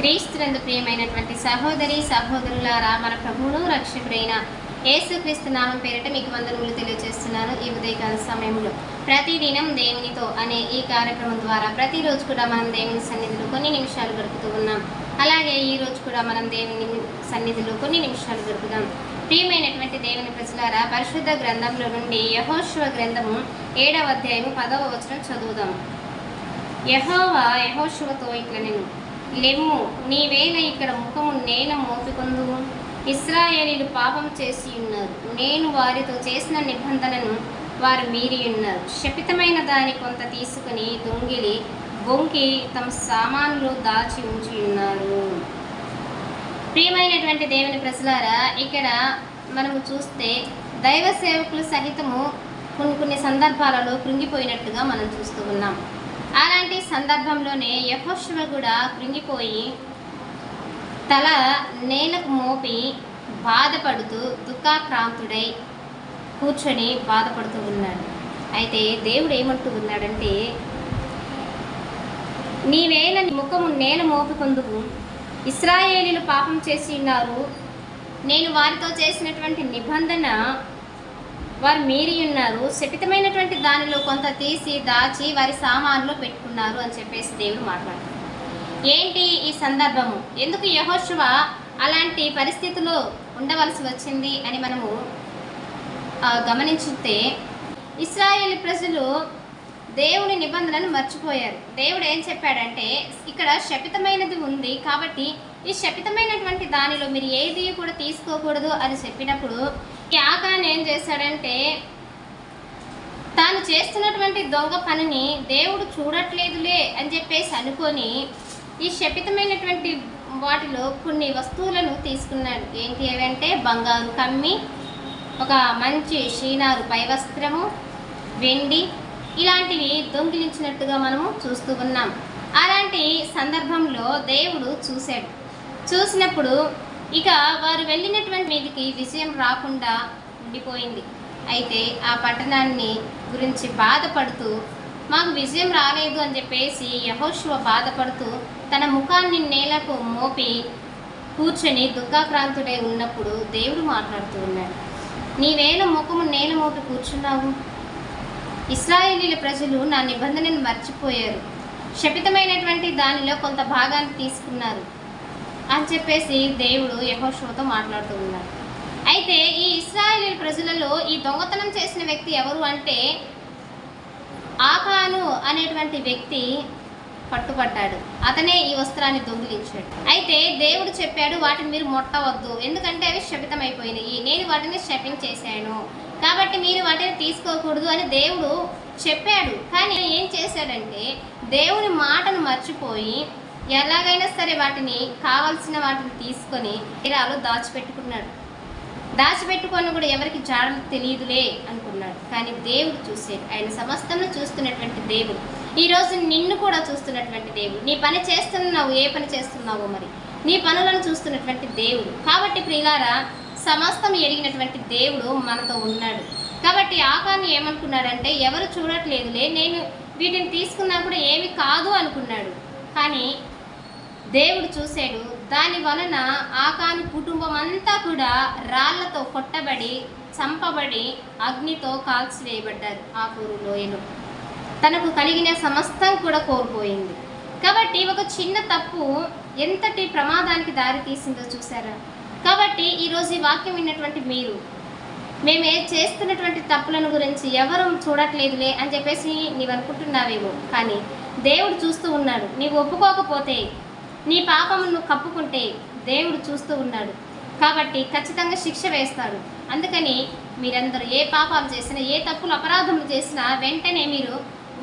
క్రీస్తునందు ప్రియమైనటువంటి సహోదరి సహోదరులారా మన ప్రభువును రక్షకుడైన యేసుక్రీస్తు నామం పేరిట మీకు వందనములు తెలియజేస్తున్నాను ఈ ఉదయకాల సమయంలో. ప్రతిదినం దేవునితో అనే ఈ కార్యక్రమం ద్వారా ప్రతిరోజు కూడా మనం దేవుని సన్నిధిలో కొన్ని నిమిషాలు గడుపుతూ ఉన్నాం. అలాగే ఈ రోజు కూడా మనం దేవుని సన్నిధిలో కొన్ని నిమిషాలు గడుపుదాం. ప్రియమైనటువంటి దేవుని ప్రజలారా పరిశుద్ధ గ్రంథంలో నుండి యహోశివ గ్రంథము ఏడవ అధ్యాయము పదవ వచనం చదువుదాం. యహోవా యహోశివతో ఇట్లా నేను లెమ్ము నీవేళ ఇక్కడ ముఖము నేల మోపికొందువు ఇస్రాయేలీలు పాపం చేసి ఉన్నారు. నేను వారితో చేసిన నిబంధనను వారు మీరి ఉన్నారు. శపితమైన దాని కొంత తీసుకుని దొంగిలి బొంకి తమ సామాన్లు దాచి ఉంచి ఉన్నారు. ప్రియమైనటువంటి దేవుని ప్రజలారా ఇక్కడ మనము చూస్తే దైవ సేవకులు సహితము కొన్ని కొన్ని సందర్భాలలో కృంగిపోయినట్టుగా మనం చూస్తూ ఉన్నాం. సందర్భంలోనే యహోశివ కూడా కృంగిపోయి తల నేలకు మోపి బాధపడుతూ దుఃఖాక్రాంతుడై కూర్చొని బాధపడుతూ ఉన్నాడు. అయితే దేవుడు ఏమంటూ ఉన్నాడంటే నీవేళ నీ ముఖము నేల మోపుకుందుకు ఇస్రాయేలీలు పాపం చేసి ఉన్నారు. నేను వారితో చేసినటువంటి నిబంధన వారు మీరి ఉన్నారు. శపితమైనటువంటి దానిలో కొంత తీసి దాచి వారి సామాన్లో పెట్టుకున్నారు అని చెప్పేసి దేవుడు మాట్లాడుతారు ఏంటి ఈ సందర్భము? ఎందుకు యహోశివ అలాంటి పరిస్థితిలో ఉండవలసి వచ్చింది అని మనము గమనించుతే గమనించితే ఇస్రాయేల్ ప్రజలు దేవుని నిబంధనను మర్చిపోయారు. దేవుడు ఏం చెప్పాడంటే ఇక్కడ శపితమైనది ఉంది కాబట్టి ఈ శపితమైనటువంటి దానిలో మీరు ఏది కూడా తీసుకోకూడదు అని చెప్పినప్పుడు ఈ ఏం చేశాడంటే తాను చేస్తున్నటువంటి దొంగ పనిని దేవుడు చూడట్లేదులే అని చెప్పేసి అనుకొని ఈ శపితమైనటువంటి వాటిలో కొన్ని వస్తువులను తీసుకున్నాడు. ఏంటి ఏవంటే బంగారు కమ్మి ఒక మంచి షీనారు పై వస్త్రము వెండి ఇలాంటివి దొంగిలించినట్టుగా మనము చూస్తూ ఉన్నాం. అలాంటి సందర్భంలో దేవుడు చూశాడు. చూసినప్పుడు ఇక వారు వెళ్ళినటువంటి మీదకి విజయం రాకుండా ఉండిపోయింది. అయితే ఆ పట్టణాన్ని గురించి బాధపడుతూ మాకు విజయం రాలేదు అని చెప్పేసి యహోశివ బాధపడుతూ తన ముఖాన్ని నేలకు మోపి కూర్చొని దుఃఖాక్రాంతుడై ఉన్నప్పుడు దేవుడు మాట్లాడుతూ ఉన్నాడు. నీవేళ ముఖము నేల మోపి కూర్చున్నావు? ఇస్రాయేలీల ప్రజలు నా నిబంధనను మర్చిపోయారు. శపితమైనటువంటి దానిలో కొంత భాగాన్ని తీసుకున్నారు అని చెప్పేసి దేవుడు యహోషువతో మాట్లాడుతూ ఉన్నారు అయితే ఈ ఇస్రాయేలీ ప్రజలలో ఈ దొంగతనం చేసిన వ్యక్తి ఎవరు అంటే ఆకాను అనేటువంటి వ్యక్తి పట్టుబడ్డాడు. అతనే ఈ వస్త్రాన్ని దొంగిలించాడు. అయితే దేవుడు చెప్పాడు వాటిని మీరు మొట్టవద్దు. ఎందుకంటే అవి శపితమైపోయినాయి. నేను వాటిని శపించేశాను. కాబట్టి మీరు వాటిని తీసుకోకూడదు అని దేవుడు చెప్పాడు. కానీ ఏం చేశాడంటే దేవుని మాటను మర్చిపోయి ఎలాగైనా సరే వాటిని కావాల్సిన వాటిని తీసుకొని తీరాలో దాచిపెట్టుకున్నాడు. దాచిపెట్టుకొని కూడా ఎవరికి జాడలు తెలియదులే అనుకున్నాడు. కానీ దేవుడు చూసేది ఆయన సమస్తను చూస్తున్నటువంటి దేవుడు. ఈరోజు నిన్ను కూడా చూస్తున్నటువంటి దేవుడు. నీ పని చేస్తున్నావు ఏ పని చేస్తున్నావో మరి. నీ పనులను చూస్తున్నటువంటి దేవుడు. కాబట్టి ప్రియులారా సమస్తం ఎరిగినటువంటి దేవుడు మనతో ఉన్నాడు. కాబట్టి ఆకాన్ని ఏమనుకున్నాడంటే ఎవరు చూడట్లేదులే నేను వీటిని తీసుకున్నా కూడా ఏమి కాదు అనుకున్నాడు. కానీ దేవుడు చూశాడు దాని వలన ఆకాను కుటుంబం అంతా కూడా రాళ్ళతో కొట్టబడి చంపబడి అగ్నితో కాల్చివేయబడ్డారు ఆ పూరు లోయలో. తనకు కలిగిన సమస్తం కూడా కోల్పోయింది. కాబట్టి ఒక చిన్న తప్పు ఎంతటి ప్రమాదానికి దారి తీసిందో చూసారా కాబట్టి ఈరోజు ఈ వాక్యం విన్నటువంటి మీరు మేము చేస్తున్నటువంటి తప్పులను గురించి ఎవరు చూడట్లేదులే అని చెప్పేసి నీవు అనుకుంటున్నావేమో. కానీ దేవుడు చూస్తూ ఉన్నాడు. నీవు ఒప్పుకోకపోతే నీ పాపమును నువ్వు కప్పుకుంటే దేవుడు చూస్తూ ఉన్నాడు. కాబట్టి ఖచ్చితంగా శిక్ష వేస్తాడు. అందుకని మీరందరూ ఏ పాపాలు చేసినా ఏ తప్పులు అపరాధములు చేసినా వెంటనే మీరు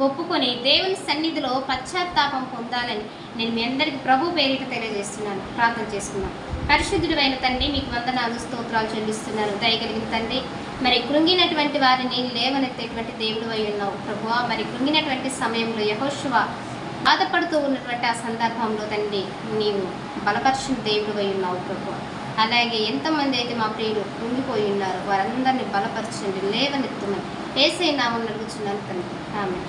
ఒప్పుకొని దేవుని సన్నిధిలో పశ్చాత్తాపం పొందాలని నేను మీ అందరికీ ప్రభు పేరిట తెలియజేస్తున్నాను. ప్రార్థన చేసుకున్నాను పరిశుద్ధుడైన తండ్రి మీకు వందనాలు స్తోత్రాలు చెల్లిస్తున్నాను. దయగలిగిన తండ్రి మరి కృంగినటువంటి వారిని లేవనెత్తేటువంటి దేవుడు అయి ఉన్నావు. ప్రభు మరి కృంగినటువంటి సమయంలో యహోశివ బాధపడుతూ ఉన్నటువంటి ఆ సందర్భంలో తండ్రి నీవు బలపరిచిన దేవుడు అయి ఉన్నావు ప్రభు అలాగే ఎంతమంది అయితే మా ప్రియులు కృంగిపోయి ఉన్నారో వారందరినీ బలపరచండి లేవనెత్తమని. ఏసై నామం నడుగుచున్నాను తండ్రి. ఆమె